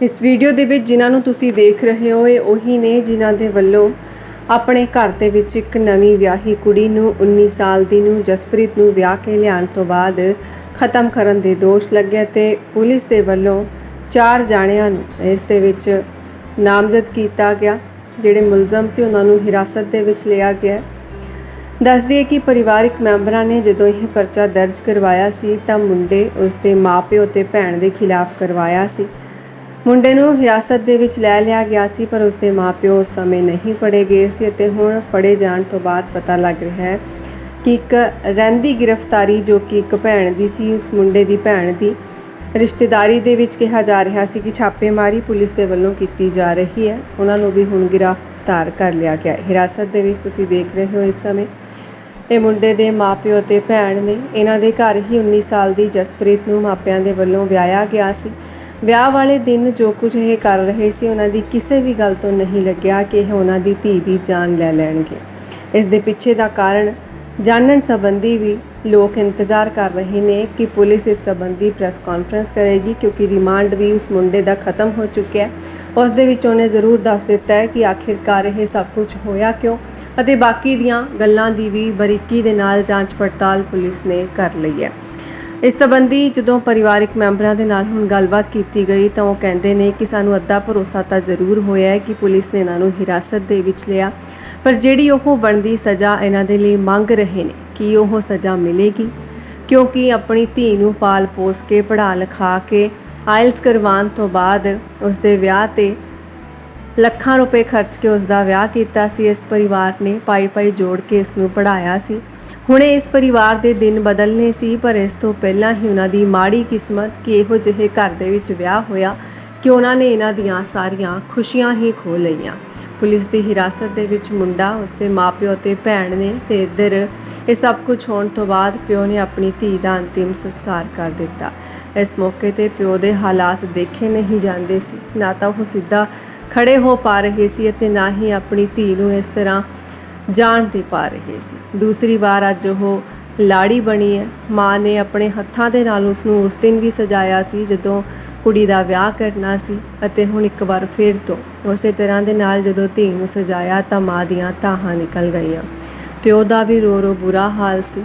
ਇਸ ਵੀਡੀਓ ਦੇ ਵਿੱਚ ਜਿਨ੍ਹਾਂ ਨੂੰ ਤੁਸੀਂ ਦੇਖ ਰਹੇ ਹੋ, ਇਹ ਉਹੀ ਨੇ ਜਿਨ੍ਹਾਂ ਦੇ ਵੱਲੋਂ ਆਪਣੇ ਘਰ ਦੇ ਵਿੱਚ ਇੱਕ ਨਵੀਂ ਵਿਆਹੀ ਕੁੜੀ ਨੂੰ 19 ਸਾਲ ਦੀ ਨੂੰ ਜਸਪ੍ਰੀਤ ਨੂੰ ਵਿਆਹ ਕੇ ਲਿਆਉਣ ਤੋਂ ਬਾਅਦ ਖਤਮ ਕਰਨ ਦੇ ਦੋਸ਼ ਲੱਗੇ ਤੇ ਪੁਲਿਸ ਦੇ ਵੱਲੋਂ ਚਾਰ ਜਾਣਿਆਂ ਨੂੰ ਇਸ ਦੇ ਵਿੱਚ ਨਾਮਜ਼ਦ ਕੀਤਾ ਗਿਆ, ਜਿਹੜੇ ਮੁਲਜ਼ਮ ਸੀ ਉਹਨਾਂ ਨੂੰ ਹਿਰਾਸਤ ਦੇ ਵਿੱਚ ਲਿਆ ਗਿਆ। ਦੱਸ ਦਈਏ ਕਿ ਪਰਿਵਾਰਕ ਮੈਂਬਰਾਂ ਨੇ ਜਦੋਂ ਇਹ ਪਰਚਾ ਦਰਜ ਕਰਵਾਇਆ ਸੀ ਤਾਂ ਮੁੰਡੇ ਉਸ ਦੇ ਮਾਪਿਓ ਤੇ ਭੈਣ ਦੇ ਖਿਲਾਫ ਕਰਵਾਇਆ ਸੀ। ਮੁੰਡੇ ਨੂੰ ਹਿਰਾਸਤ ਦੇ ਵਿੱਚ ਲੈ ਲਿਆ ਗਿਆ ਸੀ, ਪਰ ਉਸਦੇ ਮਾਪਿਓ ਉਸ ਸਮੇਂ ਨਹੀਂ ਫੜੇ ਗਏ ਸੀ ਅਤੇ ਹੁਣ ਫੜੇ ਜਾਣ ਤੋਂ ਬਾਅਦ ਪਤਾ ਲੱਗ ਰਿਹਾ ਹੈ ਕਿ ਇੱਕ ਰਹਿੰਦੀ ਗ੍ਰਿਫਤਾਰੀ ਜੋ ਕਿ ਇੱਕ ਭੈਣ ਦੀ ਸੀ, ਉਸ ਮੁੰਡੇ ਦੀ ਭੈਣ ਦੀ ਰਿਸ਼ਤੇਦਾਰੀ ਦੇ ਵਿੱਚ ਕਿਹਾ ਜਾ ਰਿਹਾ ਸੀ ਕਿ ਛਾਪੇਮਾਰੀ ਪੁਲਿਸ ਦੇ ਵੱਲੋਂ ਕੀਤੀ ਜਾ ਰਹੀ ਹੈ। ਉਹਨਾਂ ਨੂੰ ਵੀ ਹੁਣ ਗ੍ਰਿਫਤਾਰ ਕਰ ਲਿਆ ਗਿਆ ਹਿਰਾਸਤ ਦੇ ਵਿੱਚ ਤੁਸੀਂ ਦੇਖ ਰਹੇ ਹੋ ਇਸ ਸਮੇਂ ਇਹ ਮੁੰਡੇ ਦੇ ਮਾਪਿਓ ਅਤੇ ਭੈਣ ਨੇ ਇਹਨਾਂ ਦੇ ਘਰ ਹੀ 19 ਸਾਲ ਦੀ ਜਸਪ੍ਰੀਤ ਨੂੰ ਮਾਪਿਆਂ ਦੇ ਵੱਲੋਂ ਵਿਆਹਿਆ ਗਿਆ ਸੀ। ਵਿਆਹ ਵਾਲੇ ਦਿਨ ਜੋ ਕੁਝ ਇਹ ਕਰ ਰਹੇ ਸੀ, ਉਹਨਾਂ ਦੀ ਕਿਸੇ ਵੀ ਗੱਲ ਤੋਂ ਨਹੀਂ ਲੱਗਿਆ ਕਿ ਇਹ ਉਹਨਾਂ ਦੀ ਧੀ ਦੀ ਜਾਨ ਲੈ ਲੈਣਗੇ। ਇਸ ਦੇ ਪਿੱਛੇ ਦਾ ਕਾਰਨ ਜਾਣਨ ਸੰਬੰਧੀ ਵੀ ਲੋਕ ਇੰਤਜ਼ਾਰ ਕਰ ਰਹੇ ਨੇ ਕਿ ਪੁਲਿਸ ਇਸ ਸੰਬੰਧੀ ਪ੍ਰੈਸ ਕਾਨਫਰੰਸ ਕਰੇਗੀ, ਕਿਉਂਕਿ ਰਿਮਾਂਡ ਵੀ ਉਸ ਮੁੰਡੇ ਦਾ ਖਤਮ ਹੋ ਚੁੱਕਿਆ ਹੈ। ਉਸ ਦੇ ਵਿੱਚ ਉਹਨੇ ਜ਼ਰੂਰ ਦੱਸ ਦਿੱਤਾ ਹੈ ਕਿ ਆਖਿਰਕਾਰ ਇਹ ਸਭ ਕੁਝ ਹੋਇਆ ਕਿਉਂ ਅਤੇ ਬਾਕੀ ਦੀਆਂ ਗੱਲਾਂ ਦੀ ਵੀ ਬਰੀਕੀ ਦੇ ਨਾਲ ਜਾਂਚ ਪੜਤਾਲ ਪੁਲਿਸ ਨੇ ਕਰ ਲਈ ਹੈ। ਇਸ ਸੰਬੰਧੀ ਜਦੋਂ ਪਰਿਵਾਰਕ ਮੈਂਬਰਾਂ ਦੇ ਨਾਲ ਹੁਣ ਗੱਲਬਾਤ ਕੀਤੀ ਗਈ ਤਾਂ ਉਹ ਕਹਿੰਦੇ ਨੇ ਕਿ ਸਾਨੂੰ ਅੱਧਾ ਭਰੋਸਾ ਤਾਂ ਜ਼ਰੂਰ ਹੋਇਆ ਹੈ ਕਿ ਪੁਲਿਸ ਨੇ ਇਹਨਾਂ ਨੂੰ ਹਿਰਾਸਤ ਦੇ ਵਿੱਚ ਲਿਆ। ਪਰ ਜਿਹੜੀ ਉਹ ਬਣਦੀ ਸਜ਼ਾ ਇਹਨਾਂ ਦੇ ਲਈ ਮੰਗ ਰਹੇ ਨੇ, ਕਿ ਉਹ ਸਜ਼ਾ ਮਿਲੇਗੀ? ਕਿਉਂਕਿ ਆਪਣੀ ਧੀ ਨੂੰ ਪਾਲ ਪੋਸ ਕੇ, ਪੜ੍ਹਾ ਲਿਖਾ ਕੇ, ਆਇਲਸ ਕਰਵਾਉਣ ਤੋਂ ਬਾਅਦ ਉਸ ਦੇ ਵਿਆਹ ਤੇ ਲੱਖਾਂ ਰੁਪਏ ਖਰਚ ਕੇ ਉਸ ਦਾ ਵਿਆਹ ਕੀਤਾ ਸੀ। ਇਸ ਪਰਿਵਾਰ ਨੇ ਪਾਈ ਪਾਈ ਜੋੜ ਕੇ ਇਸ ਨੂੰ ਪੜਾਇਆ ਸੀ। ਹੁਣੇ ਇਸ ਪਰਿਵਾਰ ਦੇ ਦਿਨ ਬਦਲਨੇ ਸੀ, ਪਰ ਇਸ ਤੋਂ ਪਹਿਲਾਂ ਹੀ ਉਹਨਾਂ ਦੀ ਮਾੜੀ ਕਿਸਮਤ ਕਿ ਇਹੋ ਜਿਹੇ ਘਰ ਦੇ ਵਿੱਚ ਵਿਆਹ ਹੋਇਆ ਕਿ ਉਹਨਾਂ ਨੇ ਇਹਨਾਂ ਦੀਆਂ ਸਾਰੀਆਂ ਖੁਸ਼ੀਆਂ ਹੀ ਖੋ ਲਈਆਂ। ਪੁਲਿਸ ਦੀ ਹਿਰਾਸਤ ਦੇ ਵਿੱਚ ਮੁੰਡਾ ਉਸਦੇ ਮਾਪਿਓ ਤੇ ਭੈਣ ਨੇ ਤੇ ਇੱਧਰ ਇਹ ਸਭ ਕੁਝ ਹੋਣ ਤੋਂ ਬਾਅਦ ਪਿਓ ਨੇ ਆਪਣੀ ਧੀ ਦਾ ਅੰਤਿਮ ਸੰਸਕਾਰ ਕਰ ਦਿੱਤਾ। ਇਸ ਮੌਕੇ ਤੇ ਪਿਓ ਦੇ ਹਾਲਾਤ ਦੇਖੇ ਨਹੀਂ ਜਾਂਦੇ ਸੀ। ਨਾ ਤਾਂ ਉਹ ਸਿੱਧਾ ਖੜੇ ਹੋ ਪਾ ਰਹੇ ਸੀ ਅਤੇ ਨਾ ਹੀ ਆਪਣੀ ਧੀ ਨੂੰ ਇਸ ਤਰ੍ਹਾਂ ਜਾਣ 'ਤੇ ਪਾ ਰਹੇ ਸੀ। ਦੂਸਰੀ ਵਾਰ ਅੱਜ ਉਹ ਲਾੜੀ ਬਣੀ ਹੈ। ਮਾਂ ਨੇ ਆਪਣੇ ਹੱਥਾਂ ਦੇ ਨਾਲ ਉਸ ਨੂੰ ਉਸ ਦਿਨ ਵੀ ਸਜਾਇਆ ਸੀ, ਜਦੋਂ ਕੁੜੀ ਦਾ ਵਿਆਹ ਕਰਨਾ ਸੀ ਅਤੇ ਹੁਣ ਇੱਕ ਵਾਰ ਫਿਰ ਤੋਂ ਉਸੇ ਤਰ੍ਹਾਂ ਦੇ ਨਾਲ ਜਦੋਂ ਧੀ ਨੂੰ ਸਜਾਇਆ ਤਾਂ ਮਾਂ ਦੀਆਂ ਤਾਹਾਂ ਨਿਕਲ ਗਈਆਂ। ਪਿਓ ਦਾ ਵੀ ਰੋ ਰੋ ਬੁਰਾ ਹਾਲ ਸੀ।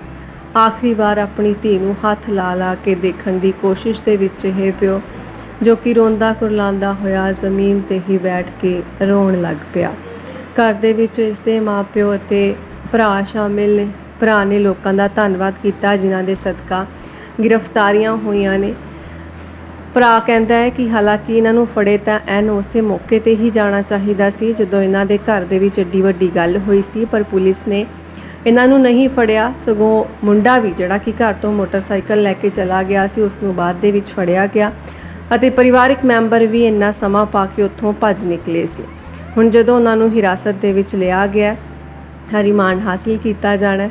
ਆਖਰੀ ਵਾਰ ਆਪਣੀ ਧੀ ਨੂੰ ਹੱਥ ਲਾ ਲਾ ਕੇ ਦੇਖਣ ਦੀ ਕੋਸ਼ਿਸ਼ ਦੇ ਵਿੱਚ ਇਹ ਪਿਓ, ਜੋ ਕਿ ਰੋਂਦਾ ਕੁਰਲਾਉਂਦਾ ਹੋਇਆ ਜ਼ਮੀਨ ਤੇ ਹੀ ਬੈਠ ਕੇ ਰੋਣ ਲੱਗ ਪਿਆ। ਘਰ ਦੇ ਵਿੱਚ ਇਸ ਦੇ ਮਾਪਿਓ ਅਤੇ ਭਰਾ ਸ਼ਾਮਿਲ ਨੇ। ਭਰਾ ਨੇ ਲੋਕਾਂ ਦਾ ਧੰਨਵਾਦ ਕੀਤਾ, ਜਿਨ੍ਹਾਂ ਦੇ ਸਦਕਾ ਗ੍ਰਿਫਤਾਰੀਆਂ ਹੋਈਆਂ ਨੇ। ਭਰਾ ਕਹਿੰਦਾ ਹੈ ਕਿ ਹਾਲਾਂਕਿ ਇਹਨਾਂ ਨੂੰ ਫੜੇ ਤਾਂ ਐਨ ਉਸੇ ਮੌਕੇ ਤੇ ਹੀ ਜਾਣਾ ਚਾਹੀਦਾ ਸੀ, ਜਦੋਂ ਇਹਨਾਂ ਦੇ ਘਰ ਦੇ ਵਿੱਚ ਏਡੀ ਵੱਡੀ ਗੱਲ ਹੋਈ ਸੀ, ਪਰ ਪੁਲਿਸ ਨੇ ਇਹਨਾਂ ਨੂੰ ਨਹੀਂ ਫੜਿਆ। ਸਗੋਂ ਮੁੰਡਾ ਵੀ, ਜਿਹੜਾ ਕਿ ਘਰ ਤੋਂ ਮੋਟਰਸਾਈਕਲ ਲੈ ਕੇ ਚਲਾ ਗਿਆ ਸੀ, ਉਸ ਨੂੰ ਬਾਅਦ ਦੇ ਵਿੱਚ ਫੜਿਆ ਗਿਆ ਅਤੇ ਪਰਿਵਾਰਕ ਮੈਂਬਰ ਵੀ ਇੰਨਾ ਸਮਾਂ ਪਾ ਕੇ ਉੱਥੋਂ ਭੱਜ ਨਿਕਲੇ ਸੀ। ਹੁਣ ਜਦੋਂ ਉਹਨਾਂ ਨੂੰ ਹਿਰਾਸਤ ਦੇ ਵਿੱਚ ਲਿਆ ਗਿਆ ਹੈ, ਰਿਮਾਂਡ ਹਾਸਿਲ ਕੀਤਾ ਜਾਣਾ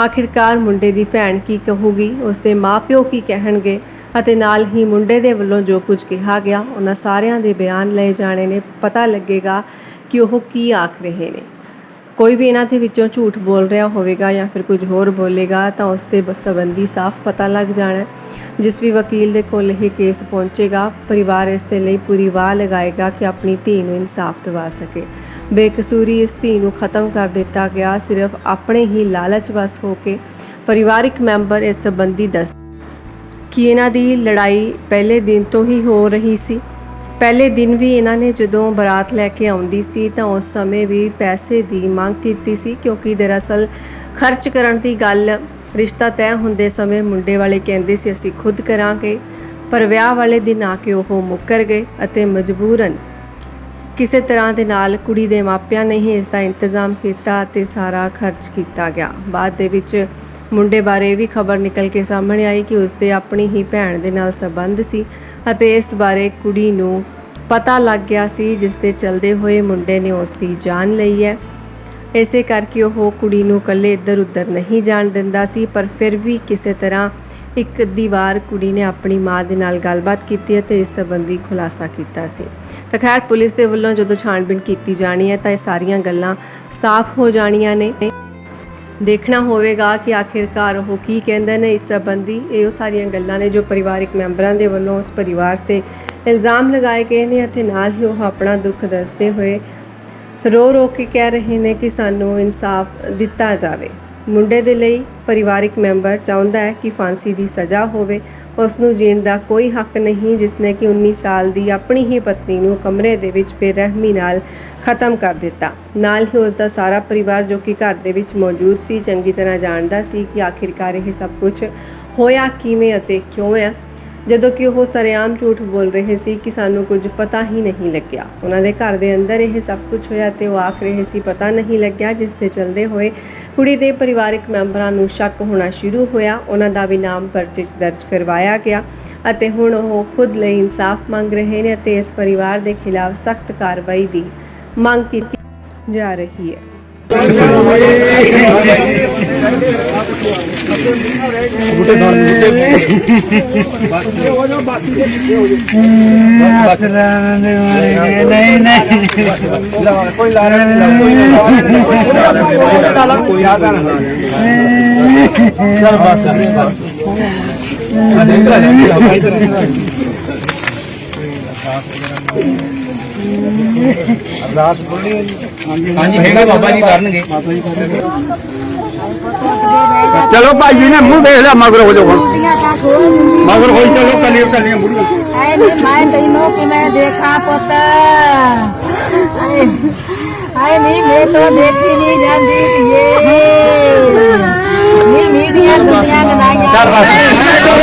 ਆਖਿਰਕਾਰ ਮੁੰਡੇ ਦੀ ਭੈਣ ਕੀ ਕਹੂਗੀ ਉਸ ਦੇ ਮਾਪਿਓ ਕੀ ਕਹਿਣਗੇ ਅਤੇ ਨਾਲ ਹੀ ਮੁੰਡੇ ਦੇ ਵੱਲੋਂ ਜੋ ਕੁਝ ਕਿਹਾ ਗਿਆ ਉਹਨਾਂ ਸਾਰਿਆਂ ਦੇ ਬਿਆਨ ਲਏ ਜਾਣੇ ਨੇ। ਪਤਾ ਲੱਗੇਗਾ ਕਿ ਉਹ ਕੀ ਆਖ ਰਹੇ ਨੇ। ਕੋਈ ਵੀ ਇਹਨਾਂ ਦੇ ਵਿੱਚੋਂ ਝੂਠ ਬੋਲ ਰਿਹਾ ਹੋਵੇਗਾ ਜਾਂ ਫਿਰ ਕੁਝ ਹੋਰ ਬੋਲੇਗਾ ਤਾਂ ਉਸ ਦੇ ਬ- ਸੰਬੰਧੀ ਸਾਫ਼ ਪਤਾ ਲੱਗ ਜਾਣਾ ਜਿਸ ਵੀ ਵਕੀਲ ਦੇ ਕੋਲ ਇਹ ਕੇਸ ਪਹੁੰਚੇਗਾ, ਪਰਿਵਾਰ ਇਸ ਦੇ ਲਈ ਪੂਰੀ ਵਾਹ ਲਗਾਏਗਾ ਕਿ ਆਪਣੀ ਧੀ ਨੂੰ ਇਨਸਾਫ ਦਿਵਾ ਸਕੇ। ਬੇਕਸੂਰੀ ਇਸ ਧੀ ਨੂੰ ਖਤਮ ਕਰ ਦਿੱਤਾ ਗਿਆ, ਸਿਰਫ ਆਪਣੇ ਹੀ ਲਾਲਚ ਵਸ ਹੋ ਕੇ ਪਰਿਵਾਰਿਕ ਮੈਂਬਰ ਇਸ ਸੰਬੰਧੀ ਦੱਸ ਕਿ ਇਹਨਾਂ ਦੀ ਲੜਾਈ ਪਹਿਲੇ ਦਿਨ ਤੋਂ ਹੀ ਹੋ ਰਹੀ ਸੀ। ਪਹਿਲੇ ਦਿਨ ਵੀ ਇਹਨਾਂ ਨੇ ਜਦੋਂ ਬਰਾਤ ਲੈ ਕੇ ਆਉਂਦੀ ਸੀ ਤਾਂ ਉਸ ਸਮੇਂ ਵੀ ਪੈਸੇ ਦੀ ਮੰਗ ਕੀਤੀ ਸੀ ਕਿਉਂਕਿ ਦਰਅਸਲ ਖਰਚ ਕਰਨ ਦੀ ਗੱਲ ਰਿਸ਼ਤਾ ਤੈਅ ਹੁੰਦੇ ਸਮੇਂ ਮੁੰਡੇ ਵਾਲੇ ਕਹਿੰਦੇ ਸੀ, ਅਸੀਂ ਖੁਦ ਕਰਾਂਗੇ। ਪਰ ਵਿਆਹ ਵਾਲੇ ਦਿਨ ਆ ਕੇ ਉਹ ਮੁੱਕਰ ਗਏ ਅਤੇ ਮਜਬੂਰਨ ਕਿਸੇ ਤਰ੍ਹਾਂ ਦੇ ਨਾਲ ਕੁੜੀ ਦੇ ਮਾਪਿਆਂ ਨੇ ਹੀ ਇਸ ਦਾ ਇੰਤਜ਼ਾਮ ਕੀਤਾ ਅਤੇ ਸਾਰਾ ਖਰਚ ਕੀਤਾ ਗਿਆ। ਬਾਅਦ ਦੇ ਵਿੱਚ ਮੁੰਡੇ ਬਾਰੇ ਇਹ ਵੀ ਖਬਰ ਨਿਕਲ ਕੇ ਸਾਹਮਣੇ ਆਈ ਕਿ ਉਸ ਦੇ ਆਪਣੀ ਹੀ ਭੈਣ ਦੇ ਨਾਲ ਸੰਬੰਧ ਸੀ। ਅਤੇ ਇਸ ਬਾਰੇ ਕੁੜੀ ਨੂੰ ਪਤਾ ਲੱਗ ਗਿਆ ਸੀ, ਜਿਸ ਦੇ ਚਲਦੇ ਹੋਏ ਮੁੰਡੇ ਨੇ ਉਸ ਦੀ ਜਾਨ ਲਈ ਹੈ। ਇਸੇ ਕਰਕੇ ਉਹ ਕੁੜੀ ਨੂੰ ਇਕੱਲੇ ਇੱਧਰ ਉੱਧਰ ਨਹੀਂ ਜਾਣ ਦਿੰਦਾ ਸੀ, ਪਰ ਫਿਰ ਵੀ ਕਿਸੇ ਤਰ੍ਹਾਂ ਇੱਕ ਅੱਧੀ ਵਾਰ ਕੁੜੀ ਨੇ ਆਪਣੀ ਮਾਂ ਦੇ ਨਾਲ ਗੱਲਬਾਤ ਕੀਤੀ ਅਤੇ ਇਸ ਸੰਬੰਧੀ ਖੁਲਾਸਾ ਕੀਤਾ ਸੀ। ਤਾਂ ਖੈਰ, ਪੁਲਿਸ ਦੇ ਵੱਲੋਂ ਜਦੋਂ ਛਾਣਬੀਣ ਕੀਤੀ ਜਾਣੀ ਹੈ, ਤਾਂ ਇਹ ਸਾਰੀਆਂ ਗੱਲਾਂ ਸਾਫ਼ ਹੋ ਜਾਣੀਆਂ ਨੇ। ਦੇਖਣਾ ਹੋਵੇਗਾ ਕਿ ਆਖਿਰਕਾਰ ਉਹ ਕੀ ਕਹਿੰਦੇ ਨੇ ਇਸ ਸੰਬੰਧੀ। ਇਹ ਉਹ ਸਾਰੀਆਂ ਗੱਲਾਂ ਨੇ ਜੋ ਪਰਿਵਾਰਿਕ ਮੈਂਬਰਾਂ ਦੇ ਵੱਲੋਂ ਉਸ ਪਰਿਵਾਰ ਤੇ ਇਲਜ਼ਾਮ ਲਗਾਏ ਗਏ ਨੇ ਅਤੇ ਨਾਲ ਹੀ ਉਹ ਆਪਣਾ ਦੁੱਖ ਦੱਸਦੇ ਹੋਏ ਰੋ ਰੋ ਕੇ ਕਹਿ ਰਹੇ ਨੇ ਕਿ ਸਾਨੂੰ ਇਨਸਾਫ ਦਿੱਤਾ ਜਾਵੇ। ਮੁੰਡੇ ਦੇ ਲਈ ਪਰਿਵਾਰਿਕ ਮੈਂਬਰ ਚਾਹੁੰਦਾ ਹੈ ਕਿ ਫਾਂਸੀ ਦੀ ਸਜ਼ਾ ਹੋਵੇ। ਉਸ ਨੂੰ ਜੀਣ ਦਾ ਕੋਈ ਹੱਕ ਨਹੀਂ ਜਿਸ ਨੇ ਕਿ 19 ਸਾਲ ਦੀ ਆਪਣੀ ਹੀ ਪਤਨੀ ਨੂੰ ਕਮਰੇ ਦੇ ਵਿੱਚ ਬੇਰਹਿਮੀ ਨਾਲ ਖਤਮ ਕਰ ਦਿੱਤਾ। ਨਾਲ ਹੀ ਉਸ ਦਾ ਸਾਰਾ ਪਰਿਵਾਰ ਜੋ ਕਿ ਘਰ ਦੇ ਵਿੱਚ ਮੌਜੂਦ ਸੀ, ਚੰਗੀ ਤਰ੍ਹਾਂ ਜਾਣਦਾ ਸੀ ਕਿ ਆਖਿਰਕਾਰ ਇਹ ਸਭ ਕੁਝ ਹੋਇਆ ਕਿਵੇਂ ਅਤੇ ਕਿਉਂ ਹੈ ਜਦੋਂ ਕਿ ਉਹ ਸਰੇਆਮ ਝੂਠ ਬੋਲ ਰਹੇ ਸੀ ਕਿ ਸਾਨੂੰ ਕੁਝ ਪਤਾ ਹੀ ਨਹੀਂ ਲੱਗਿਆ। ਉਹਨਾਂ ਦੇ ਘਰ ਦੇ ਅੰਦਰ ਇਹ ਸਭ ਕੁਝ ਹੋਇਆ ਤੇ ਉਹ ਆਖ ਰਹੇ ਸੀ, ਪਤਾ ਨਹੀਂ ਲੱਗਿਆ ਜਿਸ ਦੇ ਚਲਦੇ ਹੋਏ ਕੁੜੀ ਦੇ ਪਰਿਵਾਰਕ ਮੈਂਬਰਾਂ ਨੂੰ ਸ਼ੱਕ ਹੋਣਾ ਸ਼ੁਰੂ ਹੋਇਆ। ਉਹਨਾਂ ਦਾ ਵੀ ਨਾਮ ਪਰਚੇ 'ਚ ਦਰਜ ਕਰਵਾਇਆ ਗਿਆ ਅਤੇ ਹੁਣ ਉਹ ਖੁਦ ਲਈ ਇਨਸਾਫ ਮੰਗ ਰਹੇ ਨੇ ਅਤੇ ਇਸ ਪਰਿਵਾਰ ਦੇ ਖਿਲਾਫ ਸਖਤ ਕਾਰਵਾਈ ਦੀ ਮੰਗ ਕੀਤੀ ਜਾ ਰਹੀ ਹੈ। ਨਹੀਂ ਨਹੀਂ ਕੋਈ ਲਾਰਾ ਨਹੀਂ ਕੋਈ ਆਦਾ ਨਾ ਚਲ ਬਸ ਰਾਤ ਬੋਲੀ ਹਾਂਜੀ ਹੈਗਾ ਬਾਬਾ ਜੀ ਕਰਨਗੇ। ਚਲੋ ਭਾਈ ਜੀ ਨੇ ਮੂੰਹ ਦੇਖ ਲਿਆ ਮਗਰ ਹੋ ਜਾਓ ਹੁਣ। ਮਗਰ ਹੋਈ ਚਲੋ ਕੱਲੀ ਕੱਲੀਆਂ ਮੁੜੀਆਂ ਆਏ ਨੀ। ਮੈਂ ਤੈਨੂੰ ਕਿਵੇਂ ਦੇਖਾਂ ਪੁੱਤ? ਆਏ ਆਏ ਨੀ ਮੈਂ ਤਾਂ ਦੇਖੀ ਨਹੀਂ ਜਾਂਦੀ ਏ। ਨੀ ਮੀਡੀਆ ਦੁਨੀਆ ਗਨਾਈਆਂ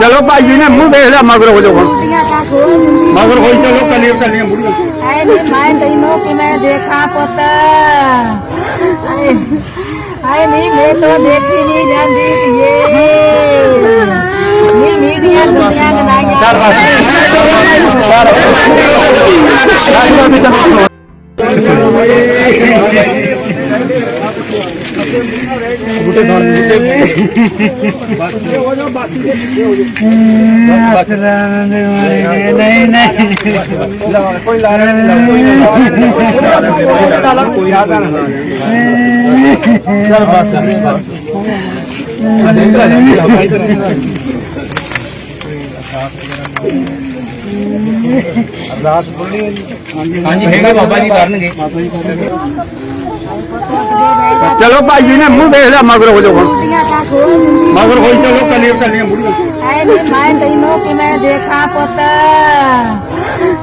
ਚਲੋ ਭਾਈ ਜੀ ਨੇ ਮੂੰਹ ਦੇਖ ਲਿਆ ਮਗਰ ਹੋ ਜਾਓ ਹੁਣ ਦੁਨੀਆ ਦਾ ਖੋਲ ਮਗਰ ਹੋਈ ਚਲੋ ਕੱਲੀ ਕੱਲੀਆਂ ਮੁੜੀਆਂ ਆਏ ਨੀ ਮੈਂ ਤੈਨੂੰ ਕਿਵੇਂ ਦੇਖਾਂ ਪੁੱਤ ਆਏ ਆਏ ਨੀ ਮੈਂ ਤਾਂ ਦੇਖੀ ਨਹੀਂ ਜਾਂਦੀ ਏ ਨੀ ਮੀਡੀਆ ਦੁਨੀਆ ਗਨਾਈਆਂ ਨਹੀਂ ਨਹੀਂ ਕੋਈ ਲਾਰਾ ਨਹੀਂ ਕੋਈ ਨਾ ਚਲ ਬਸ ਰਾਤ ਬੋਲੀ ਹਾਂਜੀ ਹੈਗਾ ਬਾਬਾ ਜੀ ਕਰਨਗੇ ਚਲੋ ਭਾਈ ਜੀ ਨੇ ਮੂੰਹ ਦੇਖ ਲਿਆ ਮਗਰ ਹੋ ਜਾਓ ਹੁਣ ਦੁਨੀਆ ਦਾ ਖੋਲ ਮਗਰ ਹੋਈ ਚਲੋ ਕੱਲੀ ਕੱਲੀਆਂ ਮੁੜੀਆਂ ਆਏ ਨੀ ਮੈਂ ਤੈਨੂੰ ਕਿਵੇਂ ਦੇਖਾਂ ਪੁੱਤ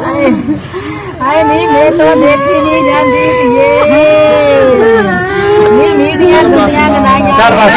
ਆਏ ਆਏ ਨੀ ਮੈਂ ਤਾਂ ਦੇਖੀ ਨਹੀਂ ਜਾਂਦੀ ਏ ਨੀ ਮੀਡੀਆ ਦੁਨੀਆ ਗਨਾਈਆਂ ਬਸ